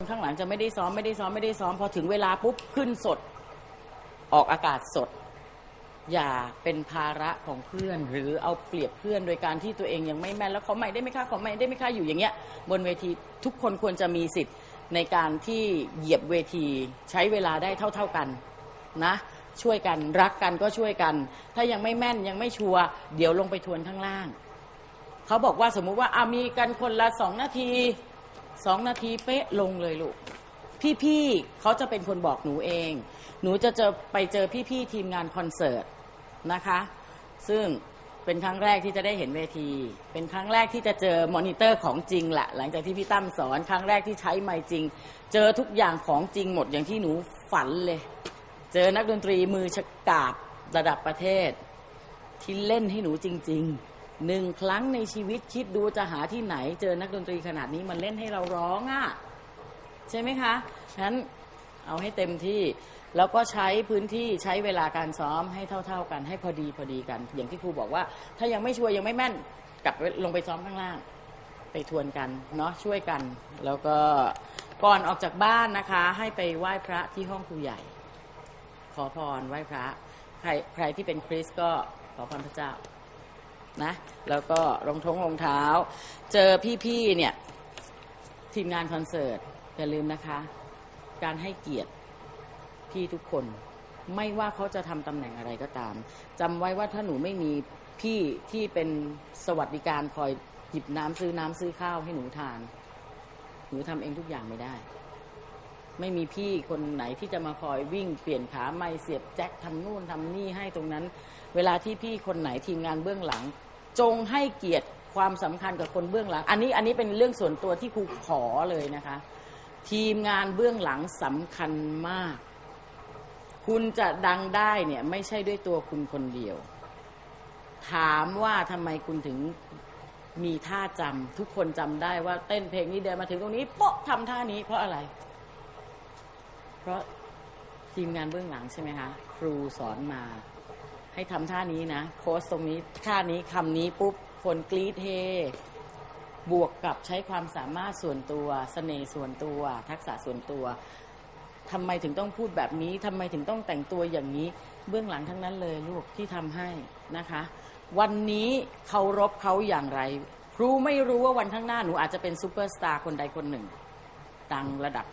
ข้างหลังจะไม่ได้ซ้อมไม่ได้ซ้อมไม่ได้ซ้อมพอถึงเวลาปุ๊บขึ้นสด ออกอากาศสด อย่าเป็นภาระของเพื่อน หรือเอาเปรียบเพื่อนโดยการที่ตัวเองยังไม่แม่นแล้วขอใหม่ได้ไหมคะขอใหม่ได้ไหมคะอยู่อย่างเงี้ย บนเวทีทุกคนควรจะมีสิทธิ์ในการที่เหยียบเวทีใช้เวลาได้เท่า ๆกันนะ ช่วยกันรักกันก็ช่วยกัน ถ้ายังไม่แม่นยังไม่ชัวร์เดี๋ยวลงไปทวนข้างล่างเขาบอกว่าสมมุติว่าอามีกันคนละสองนาที สองนาทีเป๊ะลงเลยลูก พี่ๆเขาจะเป็นคนบอกหนูเอง หนูจะเจอไปเจอพี่ๆทีมงานคอนเสิร์ตนะคะ ซึ่งเป็นครั้งแรกที่จะได้เห็นเวที เป็นครั้งแรกที่จะเจอมอนิเตอร์ของจริงแหละหลังจากที่พี่ตั้มสอนครั้งแรกที่ใช้ไมค์จริง เจอทุกอย่างของจริงหมดอย่างที่หนูฝันเลย เจอนักดนตรีมือฉกาบระดับประเทศ ที่เล่นให้หนูจริง ๆ หนึ่งครั้งในชีวิตคิดดูจะหาที่ไหน เจอนักดนตรีขนาดนี้มันเล่นให้เราร้องอะ่ะใช่ไหมคะฉะนั้นเอาให้เต็มที่แล้วก็ใช้พื้นที่ใช้เวลาการซ้อมให้เท่า ๆ กันให้พอดีพอดีกัน อย่างที่ครูบอกว่า ถ้ายังไม่ชัวร์ยังไม่แม่นกลับลงไปซ้อมข้างล่าง ไปทวนกันเนาะช่วยกัน แล้วก็ก่อนออกจากบ้านนะคะ ให้ไปไหว้พระที่ห้องครูใหญ่ ขอพรไหว้พระ ใครใครที่เป็นคริสก็ขอพรพระเจ้า นะแล้วก็รองท้องรองเท้า เจอพี่ๆเนี่ยทีมงานคอนเสิร์ตอย่าลืมนะคะ การให้เกียรติพี่ทุกคน ไม่ว่าเขาจะทำตำแหน่งอะไรก็ตามจำไว้ว่าถ้าหนูไม่มีพี่ที่เป็นสวัสดิการคอยหยิบน้ำซื้อน้ำซื้อข้าวให้หนูทาน หนูทำเองทุกอย่างไม่ได้ ไม่มีพี่คนไหนที่จะมาคอยวิ่งเปลี่ยนขาไม่เสียบแจ็คทำนู่นทำนี่ให้ตรงนั้น เวลาที่พี่คนไหนทีมงานเบื้องหลัง จงให้เกียรติความสำคัญกับคนเบื้องหลัง อันนี้อันนี้เป็นเรื่องส่วนตัวที่ครูขอเลยนะคะ ทีมงานเบื้องหลังสำคัญมาก คุณจะดังได้เนี่ยไม่ใช่ด้วยตัวคุณคนเดียว ถามว่าทำไมคุณถึงมีท่าจำทุกคนจำได้ว่าเต้นเพลงนี้เดินมาถึงตรงนี้โป๊ะทำท่านี้เพราะอะไร ราะทีมงานเบื้องหลังใช่ไหมคะครูสอนมา ให้ทำท่านี้นะโพสต์ตรงนี้ท่านี้คำนี้ปุ๊บคนกรี๊ดเฮบวกกับใช้ความสามารถส่วนตัวสเสน่ห์ส่วนตัว ทักษะส่วนตัวทำไมถึงต้องพูดแบบนี้ทำไมถึงต้องแต่งตัวอย่างนี้ เบื้องหลังทั้งนั้นเลยลูกที่ทำให้นะคะ วันนี้เคารพเขาอย่างไร ครูไม่รู้ว่าวันข้างหน้าหนูอาจจะเป็นซูเปอร์สตาร์คนใดคนหนึ่งดังระดับ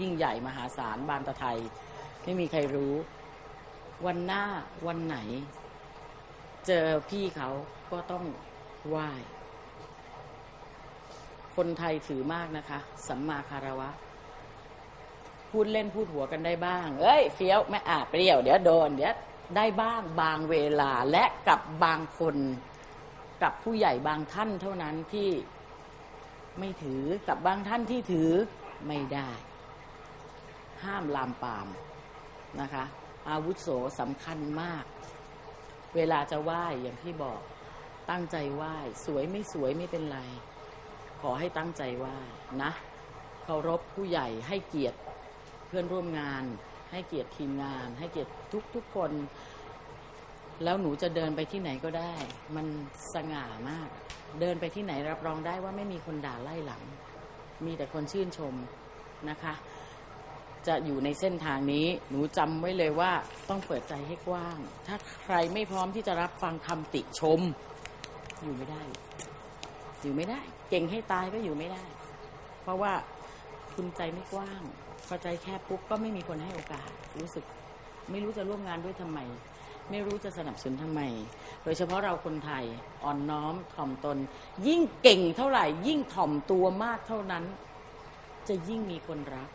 ยิ่งใหญ่มหาศาลบานตะไทย ไม่มีใครรู้ วันหน้าวันไหน เจอพี่เขาก็ต้องไหว้คนไทยถือมากนะคะ สัมมาคารวะ พูดเล่นพูดหัวกันได้บ้าง เอ้ยเฟี้ยวไม่อาเปรี้ยว เดี๋ยวโดนเดี๋ยวได้บ้างบางเวลาและกับบางคน กับผู้ใหญ่บางท่านเท่านั้นที่ไม่ถือกับบางท่านที่ถือไม่ได้ ห้ามลามปามนะคะ อาวุโสสำคัญมาก เวลาจะไหว้อย่างที่บอกตั้งใจไหว้สวยไม่สวยไม่เป็นไร ขอให้ตั้งใจไหว้นะเคารพผู้ใหญ่ให้เกียรติเพื่อนร่วมงาน ให้เกียรติทีมงาน ให้เกียรติทุกทุกคน แล้วหนูจะเดินไปที่ไหนก็ได้ มันสง่ามาก เดินไปที่ไหนรับรองได้ว่าไม่มีคนด่าไล่หลัง มีแต่คนชื่นชมนะคะ จะอยู่ในเส้นทางนี้ หนูจำไว้เลยว่าต้องเปิดใจให้กว้าง ถ้าใครไม่พร้อมที่จะรับฟังคำติชม อยู่ไม่ได้ อยู่ไม่ได้ เก่งให้ตายก็อยู่ไม่ได้ เพราะว่าคุณใจไม่กว้าง พอใจแคบปุ๊บก็ไม่มีคนให้โอกาส รู้สึก ไม่รู้จะร่วมงานด้วยทำไม ไม่รู้จะสนับสนุนทำไม โดยเฉพาะเราคนไทยอ่อนน้อมถ่อมตน ยิ่งเก่งเท่าไหร่ ยิ่งถ่อมตัวมากเท่านั้น จะยิ่งมีคนรัก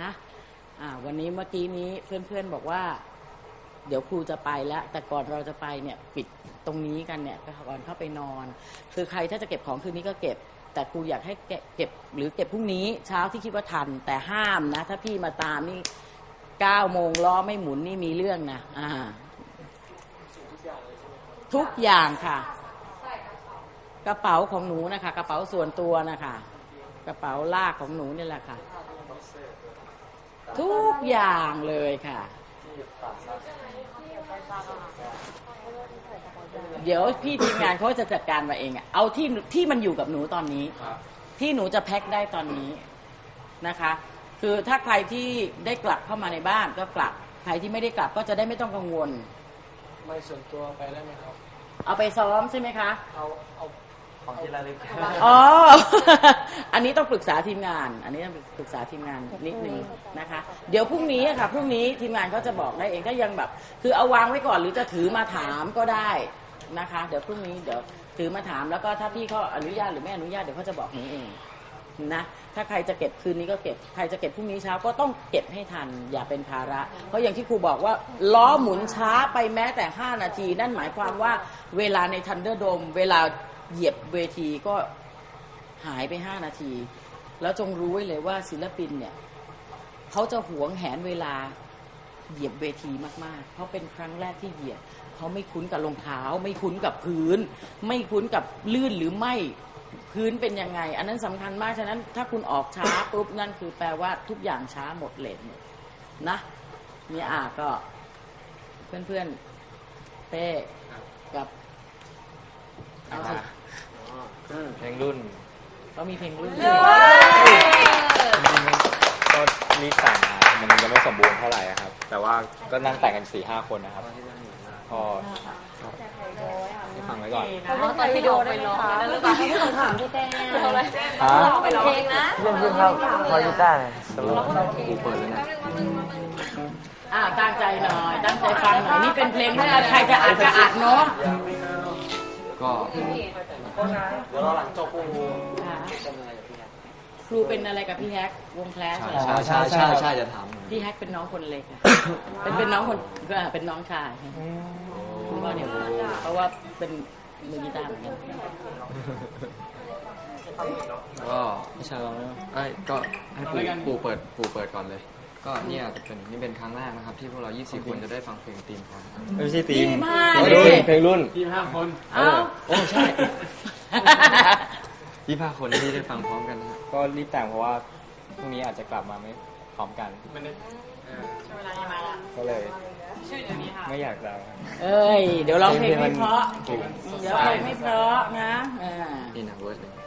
นะอ่าวันนี้เมื่อกี้นี้เพื่อนๆบอกว่า เดี๋ยวครูจะไปแล้ว แต่ก่อนเราจะไปเนี่ยปิดตรงนี้กันเนี่ยก่อนเข้าไปนอน คือใครถ้าจะเก็บของคืนนี้ก็เก็บ แต่ครูอยากให้เก็บเก็บหรือเก็บพรุ่งนี้เช้าที่คิดว่าทัน แต่ห้ามนะ ถ้าพี่มาตามนี่เก้าโมงล้อไม่หมุนนี่มีเรื่องนะอ่าทุกอย่างค่ะ กระเป๋าของหนูนะคะ กระเป๋าส่วนตัวนะคะ กระเป๋าลากของหนูนี่แหละค่ะ ทุกอย่างเลยค่ะ เดี๋ยวพี่ทีมงานเขาจะจัดการมาเองอะเอาที่ที่มันอยู่กับหนูตอนนี้ครับที่หนูจะแพ็คได้ตอนนี้นะคะ คือถ้าใครที่ได้กลับเข้ามาในบ้านก็กลับ ใครที่ไม่ได้กลับก็จะได้ไม่ต้องกังวล ไม่ส่วนตัวไปได้ไหมครับ เอาไปซ้อมใช่ไหมคะ เอาเอา ของที่ระลึกอ๋อ อันนี้ต้องปรึกษาทีมงาน อันนี้ต้องปรึกษาทีมงานนิดนึงนะคะ เดี๋ยวพรุ่งนี้อะค่ะ พรุ่งนี้ทีมงานเขาจะบอกได้เองถ้ายังแบบ คือเอาวางไว้ก่อนหรือจะถือมาถามก็ได้นะคะ เดี๋ยวพรุ่งนี้เดี๋ยวถือมาถามแล้วก็ถ้าพี่เขาอนุญาตหรือไม่อนุญาตเดี๋ยวเขาจะบอกหนูเองนะ ถ้าใครจะเก็บคืนนี้ก็เก็บ ใครจะเก็บพรุ่งนี้เช้าก็ต้องเก็บให้ทัน อย่าเป็นภาระ เพราะอย่างที่ครูบอกว่าล้อหมุนช้าไปแม้แต่ 5 นาที นั่นหมายความว่าเวลาในทันเดอร์โดมเวลา เหยียบเวทีก็หายไป5นาที แล้วจงรู้ไว้เลยว่าศิลปินเนี่ยเขาจะหวงแหนเวลาเหยียบเวทีมากๆ เพราะเป็นครั้งแรกที่เหยียบเขาไม่คุ้นกับรองเท้า ไม่คุ้นกับพื้น ไม่คุ้นกับลื่นหรือไม่พื้นเป็นยังไง อันนั้นสำคัญมากฉะนั้น ถ้าคุณออกช้าปุ๊บนั่นคือแปลว่าทุกอย่างช้าหมดเลทหมดนะเนี่ยอะก็ เพื่อนๆเต้กับ เอาสิเพลงรุ่นก็มีเพลงรุ่นก็รีบแต่งมามันยังไม่สมบูรณ์เท่าไหร่อะครับ แต่ว่าก็นั่งแต่งกันสี่ห้าคนนะครับก็ให้ฟังไว้ก่อนเขาตอนวิดีโอไปร้องนั่นหรือเปล่าเขาถามพี่เต้ฮะไปร้องเพลงนะเพื่อนเพื่อนครับคอยกีตาร์หน่อยกูเปิดแล้วนะอ่าตั้งใจหน่อยตั้งใจฟังหน่อยนี่เป็นเพลงที่ใครจะอัดก็อัดเนาะ ก็เดี๋ยวเราหลังจบปูค่ะครูเป็นอะไรกับพี่แฮกวงแคลสเหรอใช่ใช่ใช่ใช่จะถามพี่แฮกเป็นน้องคนเล็กอะเป็นเป็นน้องคนก็เป็นน้องชายครูว่าเนี่ยเพราะว่าเป็นมือกีตาร์เหมือนกันก็ไม่ใช่เราเอ้ยก็ให้ปู่ปู่เปิดปู่เปิดก่อนเลย ก็เนี่ยจะเป็นนี่เป็นครั้งแรกนะครับที่พวกเรา 24 คนจะได้ฟังเพลงตีมก่อนครับไม่ใช่ตีมยี่ห้าเพลเลงรุ่นยเพลงรุ่นยี่ห้าคนเอ้าโอ้ใช่25คนที่ได้ฟังพร้อมกันนะครับก็รีบแต่งเพราะว่าพรุ่งนี้อาจจะกลับมาไม่พร้อมกันไม่ได้ก็เลยไม่อยากจะเอ้ยเดี๋ยวร้องเพลงไม่เพราะเพลงเดี๋ยวเพลงไม่เพราะนะอ่านี่นะเวิร์ดเลยเอาเลย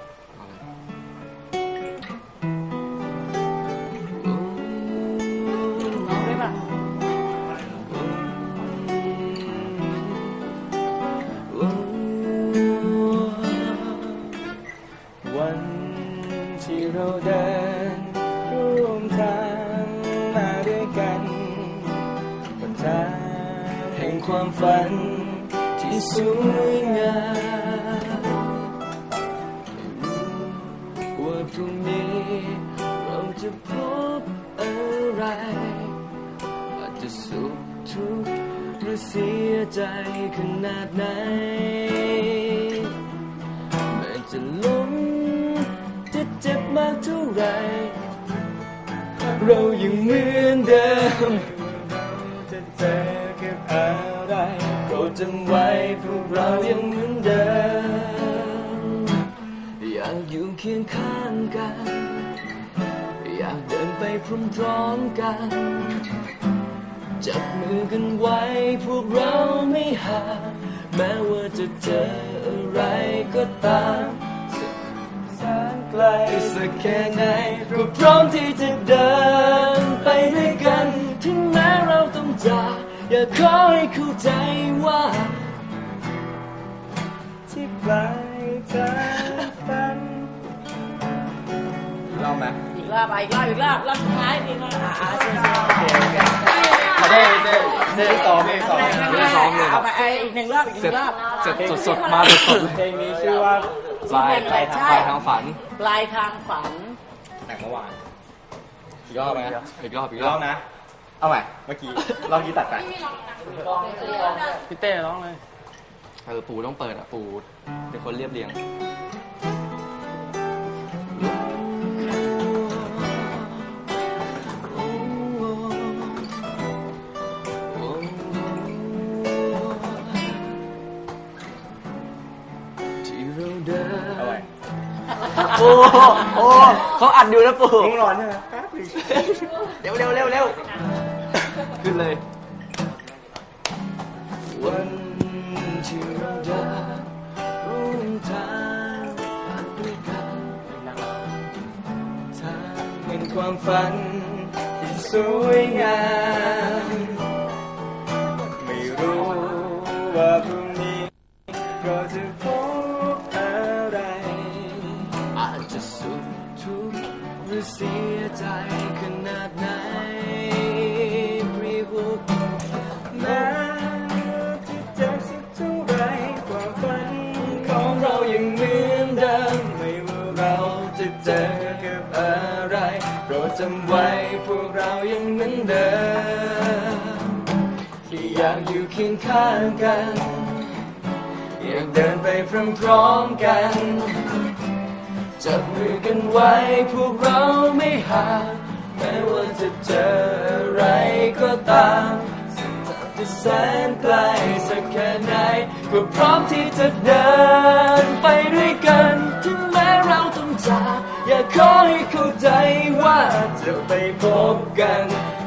เราเดินร่วมทางมาด้วยกันบนทางแห่งความฝันที่สวยงามว่าพรุ่งนี้เราจะพบอะไรอาจจะสุขทุกข์หรือเสียใจขนาดไหนแม้จะล้ เรายังเหมือนเดิมจะเจอกับอะไรโปรดจำไว้พวกเรายังเหมือนเดิมอยากอยู่เคียงข้างกัน อยากเดินไปพร้อมๆกัน จับมือกันไว้พวกเราไม่ห่างแม้ว่าจะเจออะไรก็ตามแสนไกลสักแค่ไหนก็พร้อมที่จะเดิน กอยากขอให้เข้าใจว่า ที่ปลายทางฝันลองไหมอีกรอบอะอีกรอบอีกรอบรอบสุดท้ายอีกรอบอ่าอ่าเชิญเชิญขอโทษเต้เต้ซ้อมเต้ซ้อมไม่ได้ซ้อมเลยเอาไปไอ้อีกหนึ่งรอบอีกหเสร็นึ่จงรอบเสร็จสดๆมาสดๆเลยเพลงนี้ชื่อว่าปลายเพลงอะไรใช่ปลายทางฝันปลายทางฝันแต่งเมื่อวานอีกรอบไหมอีกรอบอีอีกกรรออบบนะ เอาใหม่เมื่อกี้รอบนี้ตัดไปพี่เต้ร้องเลย เออ ปู่ต้องเปิดอะ ปู่เป็นคนเรียบเรียงที่เราเดินเอาไว้โอ้โอ้เขาอัดอยู่นะปู่ต้องร้อนใช่ไหมแป๊บนึงเร็วเร็วเร็วเร็วขึ้น เลย วันที่เราเดินร่วมทางด้วยกันทางเป็นความฝันที่สวยงาม โปรดจำไว้พวกเรายังเหมือนเดิมที่อยากอยู่เคียงข้างกัน อยากเดินไปพร้อมๆกัน จับมือกันไว้พวกเราไม่ห่างแม้ว่าจะเจออะไรก็ตามเส้นทางจะแสนไกลสักแค่ไหนก็พร้อมที่จะเดินไปด้วยกัน พบกัน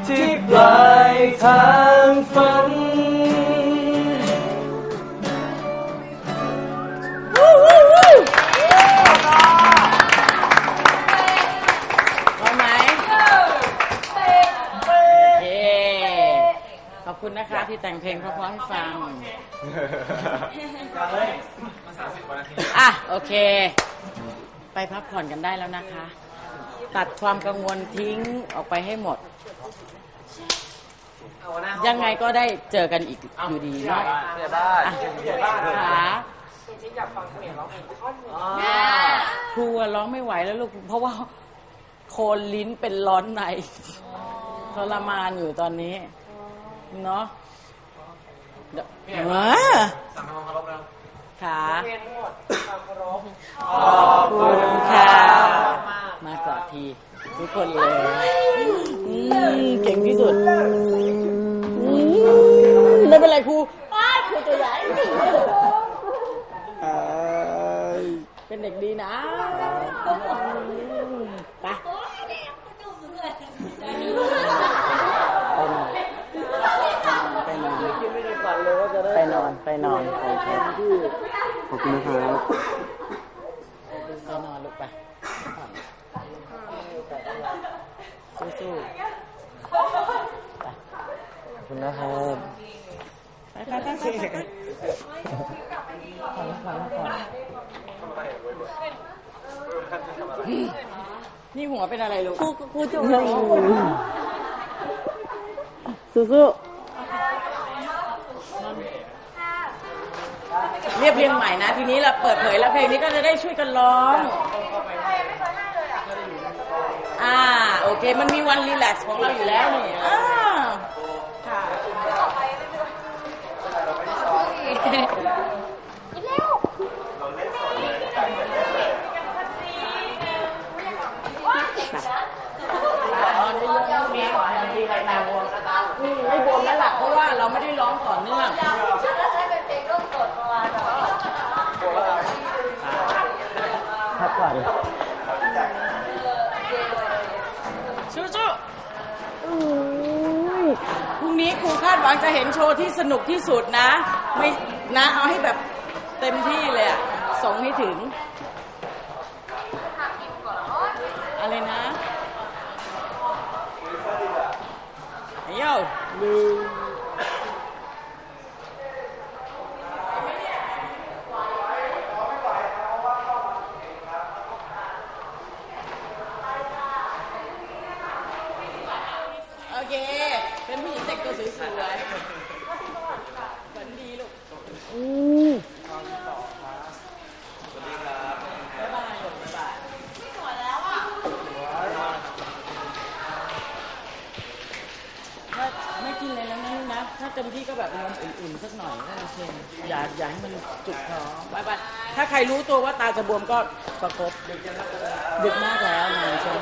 ที่ปลายทางฝัน พร้อมไหมเย้ขอบคุณนะคะที่แต่งเพลงเพราะๆให้ฟังอะโอเค ไปพักผ่อนกันได้แล้วนะคะ ตัดความกังวลทิ้งออกไปให้หมด ยังไงก็ได้เจอกันอีกอยู่ดีเนาะเสียบ้านอะขาครูอะร้องไม่ไหวแล้วลูก เพราะว่าโคนลิ้นเป็นร้อนในทรมานอยู่ตอนนี้ เนาะเดี๋ยวเออสั่งทำความเคารพแล้วขาขอบคุณค่ะมากอด ทีทุกคนเลยเก่งที่สุดไม่เป็นไรครูครูตัวใหญ่เป็นเด็กดีนะไปไปนอน ไปนอน ไปนอน ขอบคุณนะครับ ไปนอนลูกไป สู้ๆขอบคุณนะครับไปไปไปไปไปก่อนก่อนก่อนนี่หัวเป็นอะไรลูกครูครูจุ๋มสู้ๆเรียบเรียงใหม่นะ ทีนี้เราเปิดเผยแล้วเพลงนี้ก็จะได้ช่วยกันร้องอ่า โอเค มันมีวันรีแลกซ์ของเราอยู่แล้วนี่อ่าค่ะนอนเยอะๆมีก่อนบางทีใครตาบวมอืมไม่บวมแล้วล่ะเพราะว่าเราไม่ได้ร้องต่อเนื่องพักก่อนสู้ๆอุ้ยพรุ่ง นี้ครูคาดหวังจะเห็นโชว์ที่สนุกที่สุดนะ ไม่นะเอาให้แบบเต็มที่เลยอะส่งให้ถึง อะไรนะเย่งเค เป็นผู้หญิงแต่งตัวสวยๆฝันดีลูก อือบ๊ายบายลูกบ๊ายบายถ้าไม่กินอะไรแล้วนะลูกนะ ถ้าเต็มที่ก็แบบนมอุ่นๆสักหน่อยก็โอเคอย่าอย่าให้มันจุกท้องบายบายถ้าใครรู้ตัวว่าตาจะบวมก็ประกบดึกมากแล้วนานใช่ไหม